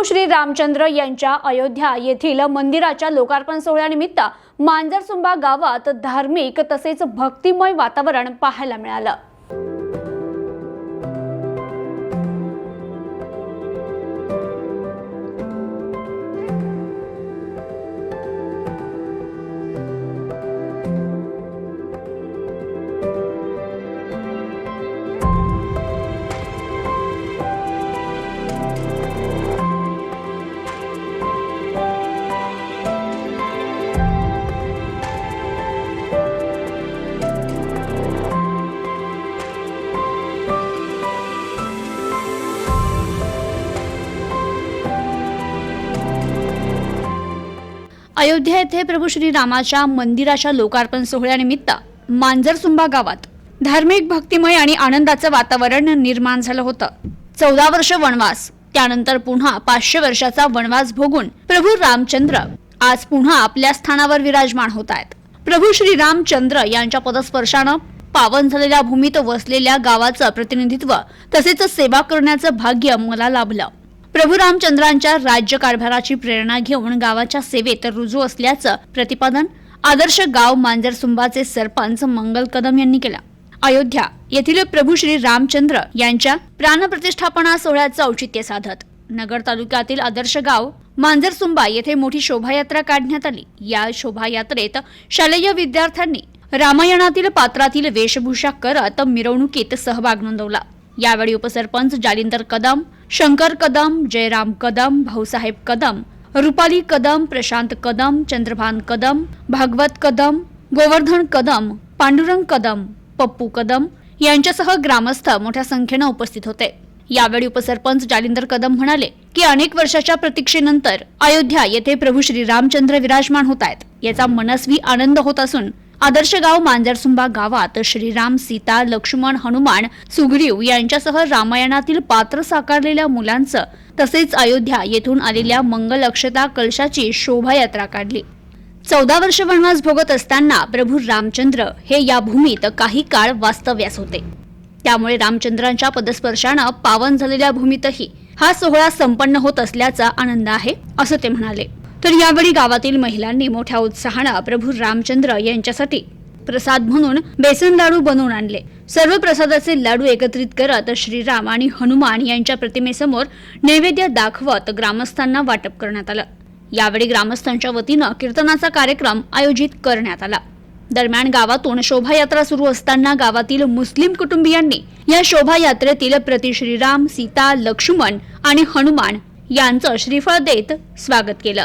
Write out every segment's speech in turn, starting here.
प्रभू श्री रामचंद्र यांच्या अयोध्या येथील मंदिराच्या लोकार्पण सोहळ्यानिमित्त मांजरसुंबा गावात धार्मिक तसेच भक्तिमय वातावरण पाहायला मिळालं. अयोध्या येथे प्रभू श्रीरामाच्या मंदिराच्या लोकार्पण सोहळ्यानिमित्त मांजरसुंबा गावात धार्मिक भक्तिमय आणि आनंदाचं वातावरण निर्माण झालं होतं. चौदा वर्ष वनवास त्यानंतर पुन्हा पाचशे वर्षाचा वनवास भोगून प्रभू रामचंद्र आज पुन्हा आपल्या स्थानावर विराजमान होत आहेत. प्रभू श्री रामचंद्र यांच्या पदस्पर्शानं पावन झालेल्या भूमीत वसलेल्या गावाचं प्रतिनिधित्व तसेच सेवा करण्याचं भाग्य मला लाभलं. प्रभू रामचंद्रांच्या राज्यकारभाराची प्रेरणा घेऊन गावाच्या सेवेत रुजू असल्याचं प्रतिपादन आदर्श गाव मांजरसुंबाचे सरपंच मंगल कदम यांनी केलं. अयोध्या येथील प्रभू श्री रामचंद्र यांच्या प्राणप्रतिष्ठापना सोहळ्याचं औचित्य साधत. नगर तालुक्यातील आदर्श गाव मांजरसुंबा येथे मोठी शोभायात्रा काढण्यात आली. या शोभायात्रेत शालेय विद्यार्थ्यांनी रामायणातील पात्रातील वेशभूषा करत मिरवणुकीत सहभाग नोंदवला. यावेळी उपसरपंच जालिंदर कदम शंकर कदम जयराम कदम भाऊसाहेब कदम रुपाली कदम प्रशांत कदम चंद्रभान कदम भागवत कदम गोवर्धन कदम पांडुरंग कदम पप्पू कदम यांच्यासह ग्रामस्थ मोठ्या संख्येनं उपस्थित होते. यावेळी उपसरपंच जालिंदर कदम म्हणाले की अनेक वर्षाच्या प्रतीक्षेनंतर अयोध्या येथे प्रभू श्री रामचंद्र विराजमान होत आहेत. याचा मनस्वी आनंद होत असून आदर्श गाव मांजरसुंबा गावात श्रीराम सीता लक्ष्मण हनुमान सुग्रीव यांच्यासह रामायणातील पात्र साकारलेल्या मुलांचं तसेच अयोध्या येथून आलेल्या मंगल अक्षता कलशाची शोभायात्रा काढली. चौदा वर्ष वनवास भोगत असताना प्रभू रामचंद्र हे या भूमीत काही काळ वास्तव्यास होते. त्यामुळे रामचंद्रांच्या पदस्पर्शानं पावन झालेल्या भूमीतही हा सोहळा संपन्न होत असल्याचा आनंद आहे असं ते म्हणाले. तर यावेळी गावातील महिलांनी मोठ्या उत्साहानं प्रभू रामचंद्र यांच्यासाठी प्रसाद म्हणून बेसन लाडू बनवून आणले. सर्व प्रसादाचे लाडू एकत्रित करत श्रीराम आणि हनुमान यांच्या प्रतिमेसमोर नैवेद्य दाखवत ग्रामस्थांना वाटप करण्यात आलं. यावेळी ग्रामस्थांच्या वतीनं कीर्तनाचा कार्यक्रम आयोजित करण्यात आला. दरम्यान गावातून शोभायात्रा सुरू असताना गावातील मुस्लिम कुटुंबियांनी या शोभायात्रेतील प्रति श्रीराम सीता लक्ष्मण आणि हनुमान यांचं श्रीफळ देत स्वागत केलं.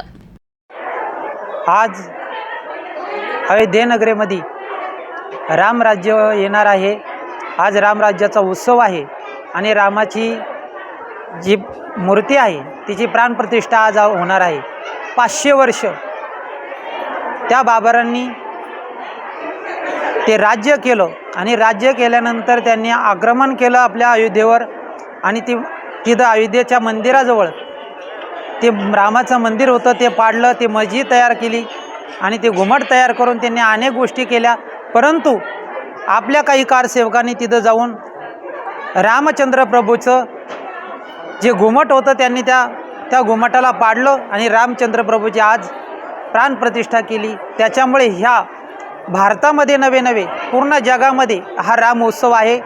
आज अयोध्येनगरीमध्ये रामराज्य येणार आहे. आज रामराज्याचा उत्सव आहे आणि रामाची जी मूर्ती आहे तिची प्राणप्रतिष्ठा आज होणार आहे. पाचशे वर्ष त्या बाबरांनी ते राज्य केलं आणि राज्य केल्यानंतर त्यांनी आक्रमण केलं आपल्या अयोध्येवर आणि ती तिथं अयोध्येच्या मंदिराजवळ ते रामाचं मंदिर होतं ते पाडलं ते मस्जिद तयार केली आणि ते घुमट तयार करून त्यांनी अनेक गोष्टी केल्या. परंतु आपल्या काही कारसेवकांनी तिथं जाऊन रामचंद्र प्रभूचं जे घुमट होतं त्यांनी त्या त्या घुमटाला पाडलं आणि रामचंद्र प्रभूची आज प्राणप्रतिष्ठा केली. त्याच्यामुळे ह्या भारतामध्ये नवे नवे पूर्ण जगामध्ये हा राम उत्सव आहे.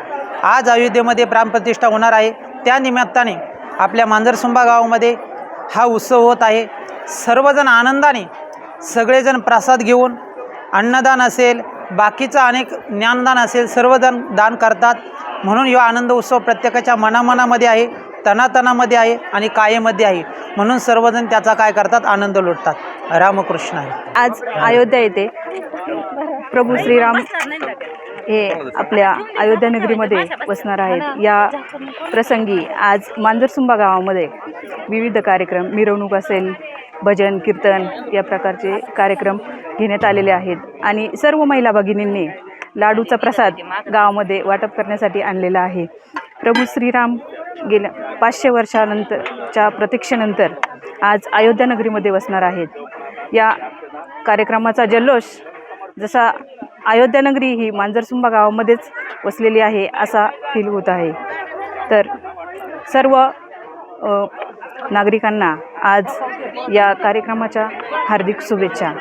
आज अयोध्येमध्ये प्राणप्रतिष्ठा होणार आहे. त्या निमित्ताने आपल्या मांजरसुंबा गावामध्ये हा उत्सव होत आहे. सर्वजण आनंदाने सगळेजण प्रसाद घेऊन अन्नदान असेल बाकीचं अनेक ज्ञानदान असेल सर्वजण दान करतात. म्हणून हा आनंद उत्सव प्रत्येकाच्या मनामनामध्ये आहे तनातनामध्ये आहे आणि कायेमध्ये आहे. म्हणून सर्वजण त्याचा काय करतात? आनंद लुटतात. रामकृष्ण. आहे आज अयोध्या येथे प्रभू श्रीराम हे आपल्या अयोध्या नगरीमध्ये वसणार आहेत. या प्रसंगी आज मांजरसुंबा गावामध्ये विविध कार्यक्रम मिरवणूक असेल भजन कीर्तन या प्रकारचे कार्यक्रम घेण्यात आलेले आहेत. आणि सर्व महिला भगिनींनी लाडूचा प्रसाद गावामध्ये वाटप करण्यासाठी आणलेला आहे. प्रभू श्रीराम गेल्या पाचशे वर्षानंतरच्या प्रतीक्षेनंतर आज अयोध्या नगरीमध्ये वसणार आहेत. या कार्यक्रमाचा जल्लोष जसा अयोध्यानगरी ही मांजरसुंबा गावामध्येच वसलेली आहे असा फील होत आहे. तर सर्व नागरिकांना आज या कार्यक्रमाच्या हार्दिक शुभेच्छा.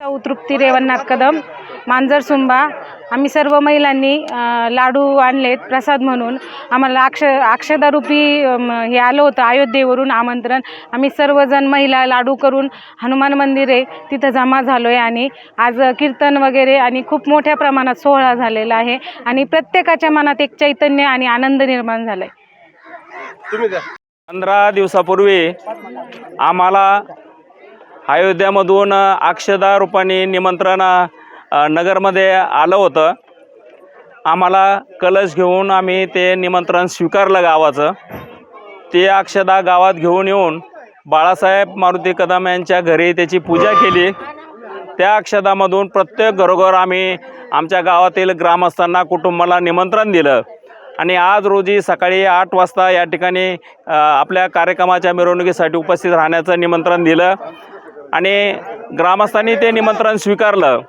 उत्तृप्ती रेवन्नाथ कदम मांजरसुंबा आम्ही सर्व महिलांनी लाडू आणलेत प्रसाद म्हणून. आम्हाला अक्ष अक्षदारूपी हे आलं होतं अयोध्येवरून आमंत्रण. आम्ही सर्वजण महिला लाडू करून हनुमान मंदिर आहे तिथं जमा झालो आहे आणि आज कीर्तन वगैरे आणि खूप मोठ्या प्रमाणात सोहळा झालेला आहे आणि प्रत्येकाच्या मनात एक चैतन्य आणि आनंद निर्माण झाला आहे पंधरा दिवसापूर्वी आम्हाला अयोध्यामधून अक्षदा रूपाने निमंत्रण नगरमध्ये आलं होतं. आम्हाला कलश घेऊन आम्ही ते निमंत्रण स्वीकारलं गावाचं. ते अक्षदा गावात घेऊन येऊन बाळासाहेब मारुती कदम यांच्या घरी त्याची पूजा केली. त्या अक्षदामधून प्रत्येक घरोघर आम्ही आमच्या गावातील ग्रामस्थांना कुटुंबाला निमंत्रण दिलं. आणि आज रोजी सकाळी आठ वाजता या ठिकाणी आपल्या कार्यक्रमाच्या मिरवणुकीसाठी उपस्थित राहण्याचं निमंत्रण दिलं. आणि ग्रामस्थांनी ते निमंत्रण स्वीकारलं.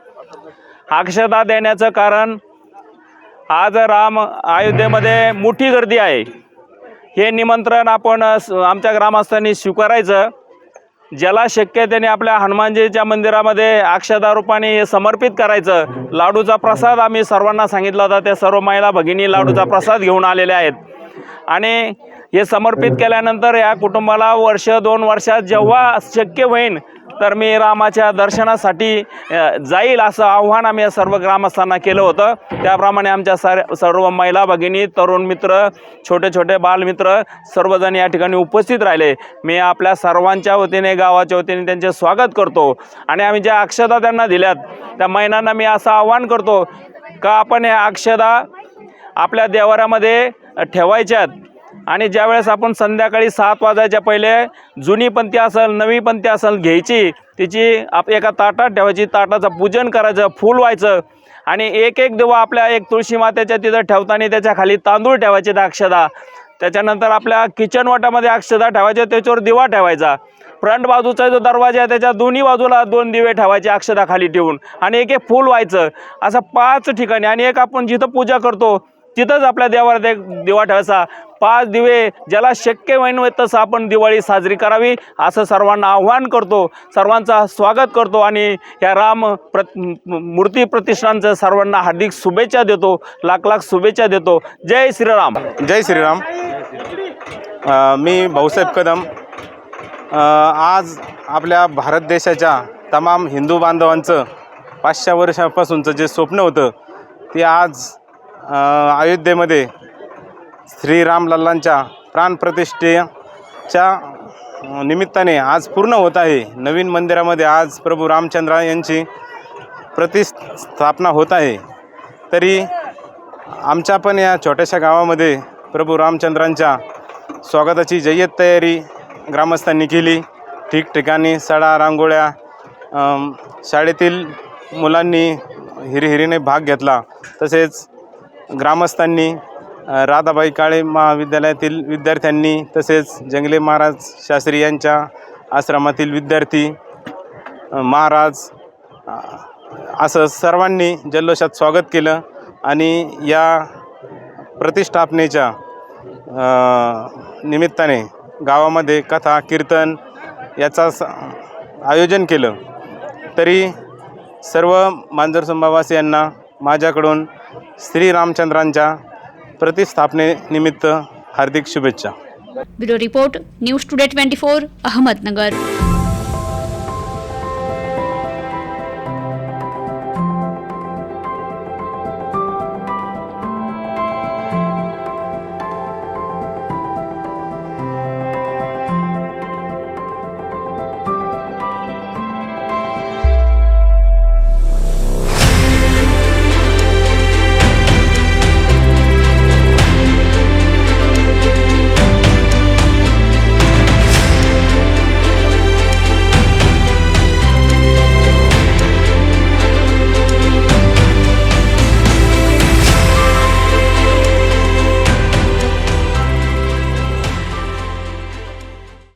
अक्षता देण्याचं कारण आज राम अयोध्येमध्ये मोठी गर्दी आहे. हे निमंत्रण आपण स- आमच्या ग्रामस्थांनी स्वीकारायचं. ज्याला शक्य त्याने आपल्या हनुमानजीच्या मंदिरामध्ये अक्षदा रूपाने हे समर्पित करायचं. लाडूचा प्रसाद आम्ही सर्वांना सांगितला होता त्या सर्व महिला भगिनी लाडूचा प्रसाद घेऊन आलेल्या आहेत. आणि हे समर्पित केल्यानंतर या कुटुंबाला वर्ष दोन वर्षात जेव्हा शक्य होईन तर मी रामाच्या दर्शनासाठी जाईल असं आव्हान आम्ही या सर्व ग्रामस्थांना केलं होतं. त्याप्रमाणे आमच्या सार सर्व महिला भगिनी तरुण मित्र छोटे छोटे बालमित्र सर्वजण या ठिकाणी उपस्थित राहिले. मी आपल्या सर्वांच्या वतीने गावाच्या वतीने त्यांचे स्वागत करतो. आणि आम्ही ज्या अक्षता त्यांना दिल्यात त्या महिलांना मी असं आव्हान करतो का आपण या अक्षदा आपल्या देवाऱ्यामध्ये ठेवायच्यात? आणि ज्यावेळेस आपण संध्याकाळी सात वाजायच्या पहिले जुनी पंथी असेल नवी पंथी असेल घ्यायची तिची आप एका ताटात ठेवायची ताटाचं पूजन करायचं फूल व्हायचं आणि एक एक दिवा आपल्या एक तुळशी मातेच्या तिथं ठेवताना त्याच्याखाली तांदूळ ठेवायचे त्या अक्षदा. त्याच्यानंतर आपल्या किचन वाटामध्ये अक्षदा ठेवायच्या त्याच्यावर दिवा ठेवायचा. फ्रंट बाजूचा जो दरवाजा आहे त्याच्या दोन्ही बाजूला दोन दिवे ठेवायचे अक्षदा खाली ठेवून आणि एक एक फूल व्हायचं. असं पाच ठिकाणी आणि एक आपण जिथं पूजा करतो तिथंच आपल्या देवाला दे दिवा ठेवायचा. पाच दिवे ज्याला शक्य होईन तसं आपण दिवाळी साजरी करावी असं सर्वांना आव्हान करतो. सर्वांचा स्वागत करतो आणि या राम प्र मूर्ती प्रतिष्ठानचं सर्वांना हार्दिक शुभेच्छा देतो लाख लाख शुभेच्छा देतो. जय श्रीराम. जय श्रीराम. मी भाऊसाहेब कदम. आज आपल्या भारत देशाच्या तमाम हिंदू बांधवांचं पाचशे वर्षापासूनचं जे स्वप्न होतं ते आज अयोध्येमध्ये श्रीरामलल्लांच्या प्राणप्रतिष्ठेच्या निमित्ताने आज पूर्ण होत आहे. नवीन मंदिरामध्ये आज प्रभू रामचंद्र यांची प्रतिस्थापना होत आहे. तरी आमच्या पण या छोट्याशा गावामध्ये प्रभू रामचंद्रांच्या स्वागताची जय्यत तयारी ग्रामस्थांनी केली. ठिकठिकाणी सडा रांगोळ्या शाळेतील मुलांनी हिरीहिरीने भाग घेतला. तसेच ग्रामस्थांनी राधाबाई काळे महाविद्यालयातील विद्यार्थ्यांनी तसेच जंगले महाराज शास्त्री यांच्या आश्रमातील विद्यार्थी महाराज असं सर्वांनी जल्लोषात स्वागत केलं आणि या प्रतिष्ठापनेच्या निमित्ताने गावामध्ये कथा कीर्तन याचा स आयोजन केलं. तरी सर्व मांजर संभावासियांना माझ्याकडून श्रीरामचंद्रांच्या प्रतिस्थापनेनिमित्त हार्दिक शुभेच्छा. Bureau report news today twenty four Ahmednagar.